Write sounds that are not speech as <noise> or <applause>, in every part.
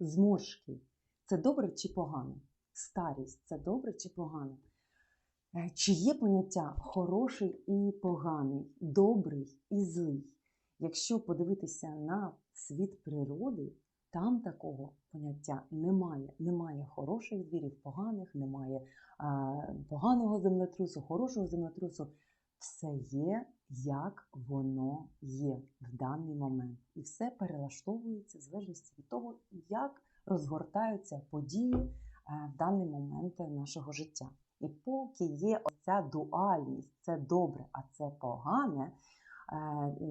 Зморшки це добре чи погано? Старість це добре чи погано? Е, Чи є поняття хороший і поганий, добрий і злий? Якщо подивитися на світ природи, там такого поняття немає. Немає хороших звірів, поганих, немає а, поганого землетрусу, хорошого землетрусу. Все є, як воно є в даний момент. І все перелаштовується в залежності від того, як розгортаються події е, в даний момент нашого життя. І поки є оця дуальність, це добре, а це погане, е,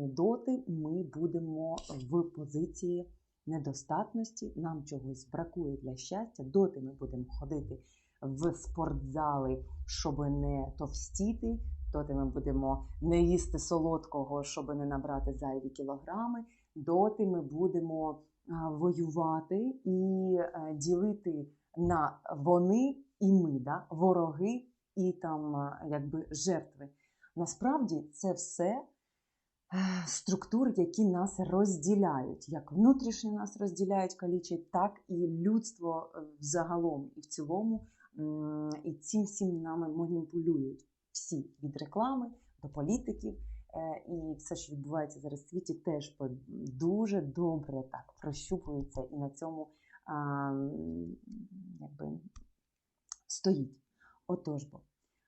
доти ми будемо в позиції недостатності, нам чогось бракує для щастя, доти ми будемо ходити в спортзали, щоб не товстіти, доти ми будемо не їсти солодкого, щоб не набрати зайві кілограми, доти ми будемо воювати і ділити на вони і ми, да? вороги і там якби жертви. Насправді це все е, структури, які нас розділяють, як внутрішньо нас розділяють калічать, так і людство е, взагалом і в цілому. І цим всім нами маніпулюють всі від реклами до політиків. Е, І все, що відбувається зараз в світі, теж дуже добре так прощупується і на цьому а, якби, стоїть. Отож бо,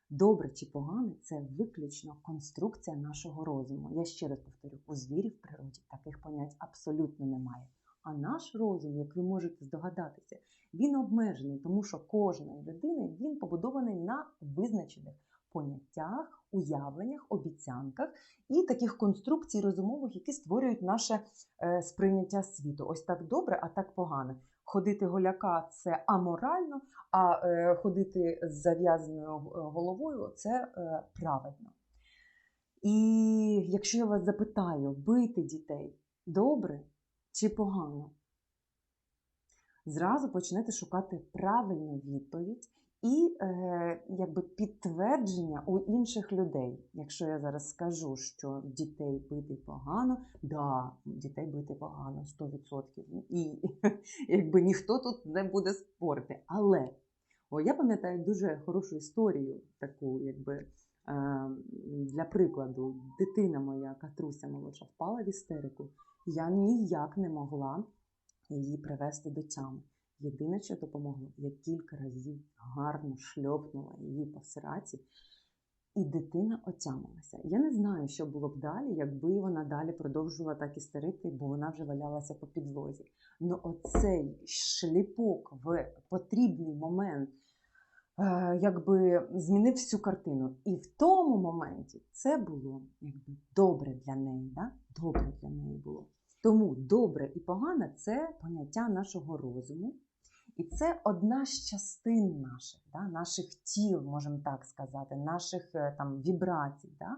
добре чи погане це виключно конструкція нашого розуму. Я ще раз повторю: у звірів в природі таких понять абсолютно немає. А наш розум, як ви можете здогадатися, він обмежений, тому що кожної людини він побудований на визначених поняттях, уявленнях, обіцянках і таких конструкцій розумових, які створюють наше е, сприйняття світу. Ось так добре, а так погано. Ходити голяка це аморально, а е, ходити з зав'язаною е, головою це правильно. І якщо я вас запитаю, бити дітей добре чи погано, зразу почнете шукати правильну відповідь і е, якби підтвердження у інших людей. Якщо я зараз скажу, що дітей бити погано, да, дітей бити погано 100%. І якби ніхто тут не буде спорити. Але о, я пам'ятаю дуже хорошу історію, таку, якби е, для прикладу, дитина моя, Катруся молодша, впала в істерику. Я ніяк не могла її привести до тями. Єдине, що допомогло, я кілька разів гарно шльопнула її по сраці, і дитина отямилася. Я не знаю, що було б далі, якби вона далі продовжувала так істерити, бо вона вже валялася по підлозі. Ну, оцей шліпок в потрібний момент е, якби змінив всю картину. І в тому моменті це було якби добре для неї. Да? Добре для неї було. Тому добре і погане це поняття нашого розуму. І це одна з частин наших, да, наших тіл, можемо так сказати, наших е, там вібрацій. Да.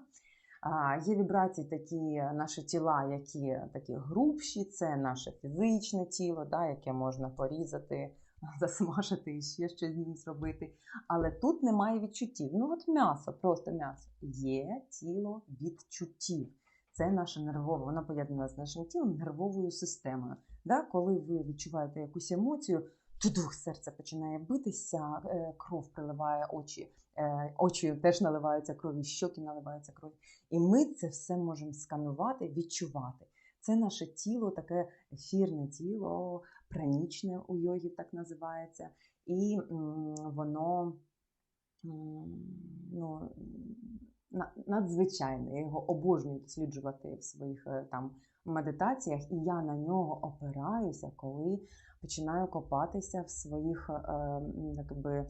А, є вібрації такі наші тіла, які такі грубші, це наше фізичне тіло, да, яке можна порізати, <laughs> засмажити і ще щось з ним зробити. Але тут немає відчуттів. Ну, от м'ясо, просто м'ясо. Є тіло відчуттів. Це наше нервове, воно поєднана з нашим тілом, нервовою системою. Да? Коли ви відчуваєте якусь емоцію, тудух серце починає битися, е, кров приливає очі, е, очі теж наливаються крові, щоки наливаються крові. І ми це все можемо сканувати, відчувати. Це наше тіло, таке ефірне тіло, пранічне у йогів так називається. І воно ну, на- надзвичайне. Я його обожнюю досліджувати в своїх е, там медитаціях, і я на нього опираюся, коли починаю копатися в своїх е, якби,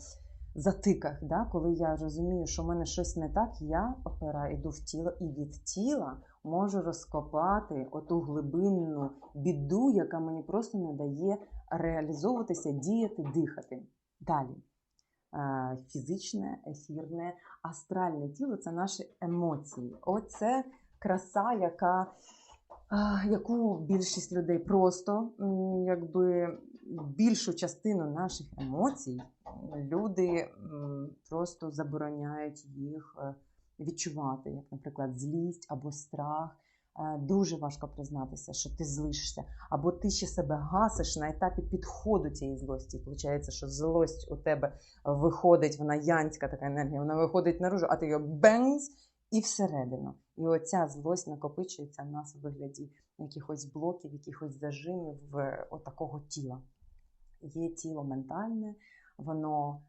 затиках. Да? Коли я розумію, що в мене щось не так, я опираю, йду в тіло і від тіла можу розкопати оту глибинну біду, яка мені просто не дає реалізовуватися, діяти, дихати. Далі. Е, Фізичне, ефірне, астральне тіло це наші емоції. Оце краса, яка, яку більшість людей просто якби більшу частину наших емоцій люди просто забороняють їх е, відчувати, як, наприклад, злість або страх, е, дуже важко признатися, що ти злишся, або ти ще себе гасиш на етапі підходу цієї злості. Получається, що злость у тебе виходить, вона янська така енергія, вона виходить наружу, а ти його бенз і всередину. І оця злость накопичується в нас у вигляді якихось блоків, якихось зажимів в отакого тіла. Є тіло ментальне, воно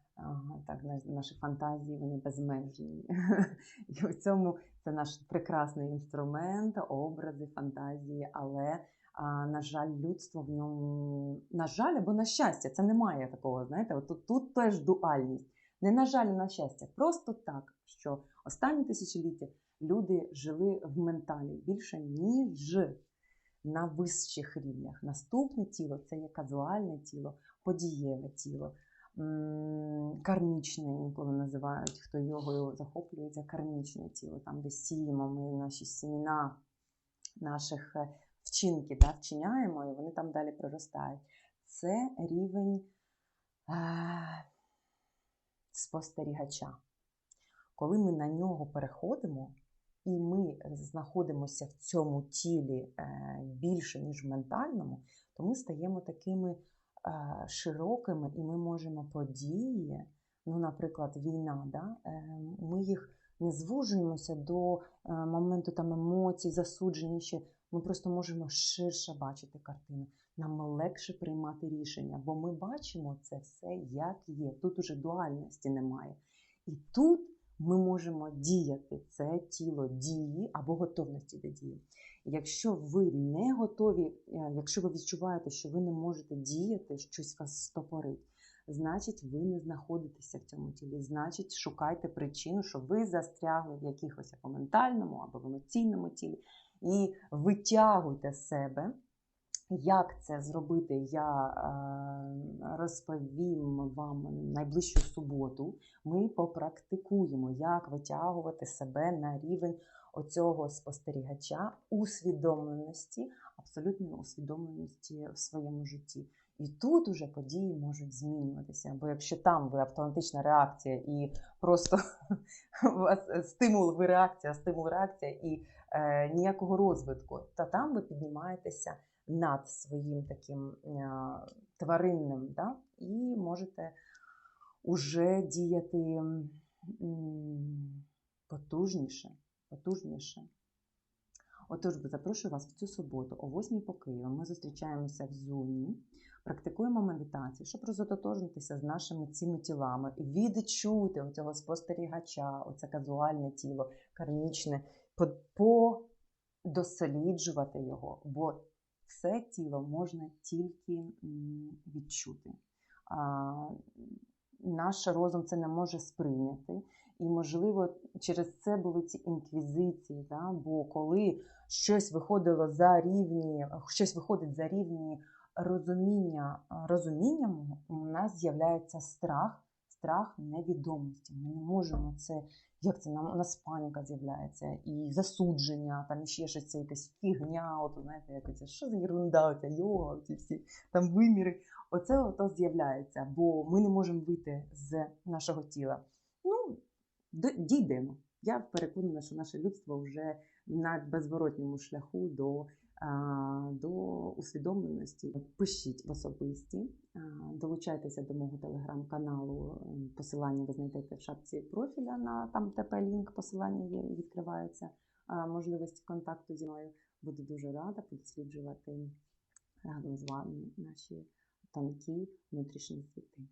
так, наші фантазії вони безмежні. <laughs> І в цьому це наш прекрасний інструмент, образи, фантазії, але, на жаль, людство в ньому, на жаль, або на щастя, це немає такого, знаєте, от тут, тут теж дуальність. Не на жаль, на щастя, просто так, що останні тисячоліття люди жили в менталі більше, ніж на вищих рівнях. Наступне тіло це є казуальне тіло, подієве тіло, м, кармічне інколи називають, хто йогою захоплюється, кармічне тіло, там, де сіємо ми наші сімена наших е, вчинки, да, вчиняємо, і вони там далі проростають. Це рівень е, спостерігача. Коли ми на нього переходимо, і ми знаходимося в цьому тілі е, більше, ніж в ментальному, то ми стаємо такими широкими, і ми можемо події, ну, наприклад, війна, да, е, ми їх не звужуємося до е, моменту там, емоцій, засудження ще. Ми просто можемо ширше бачити картину. Нам легше приймати рішення, бо ми бачимо це все, як є. Тут уже дуальності немає. І тут ми можемо діяти. Це тіло дії або готовності до дії. Якщо ви не готові, е, якщо ви відчуваєте, що ви не можете діяти, щось вас стопорить, значить, ви не знаходитеся в цьому тілі. Значить, шукайте причину, що ви застрягли в якихось або ментальному, або в емоційному тілі, і витягуйте себе. Як це зробити, я е, розповім вам найближчу суботу. Ми попрактикуємо, як витягувати себе на рівень оцього спостерігача усвідомленості, абсолютної усвідомленості в своєму житті. І тут уже події можуть змінюватися. Бо якщо там ви автоматична реакція і просто <laughs> стимул, ви реакція, стимул, реакція і е, ніякого розвитку, то там ви піднімаєтеся над своїм таким е, тваринним, да? і можете уже діяти потужніше, потужніше. Отож, запрошую вас в цю суботу о 8 по Києву. Ми зустрічаємося в Zoom, практикуємо медитацію, щоб розототожнитися з нашими цими тілами, відчути оцього спостерігача, оце казуальне тіло, кармічне, по- подосліджувати його, бо це тіло можна тільки відчути. Наш розум це не може сприйняти. І, можливо, через це були ці інквізиції, да? бо коли щось виходило за рівні, щось виходить за рівні розуміння, розумінням, у нас з'являється страх, страх невідомості. Ми не можемо це, як це нам у нас паніка з'являється, і засудження, там ще щось це якась фігня, от знаєте, як це що за ерунда, оця йога, ці всі там виміри. Оце ото з'являється, бо ми не можемо вийти з нашого тіла. Ну, дійдемо. Я переконана, що наше людство вже на безворотньому шляху до, до усвідомленості. Пишіть в особисті, долучайтеся до мого телеграм-каналу. Посилання ви знайдете в шапці профіля на там ТП лінк, посилання є відкривається а, можливість контакту зі мною. Буду дуже рада досліджувати разом з вами наші тонкі внутрішні світи.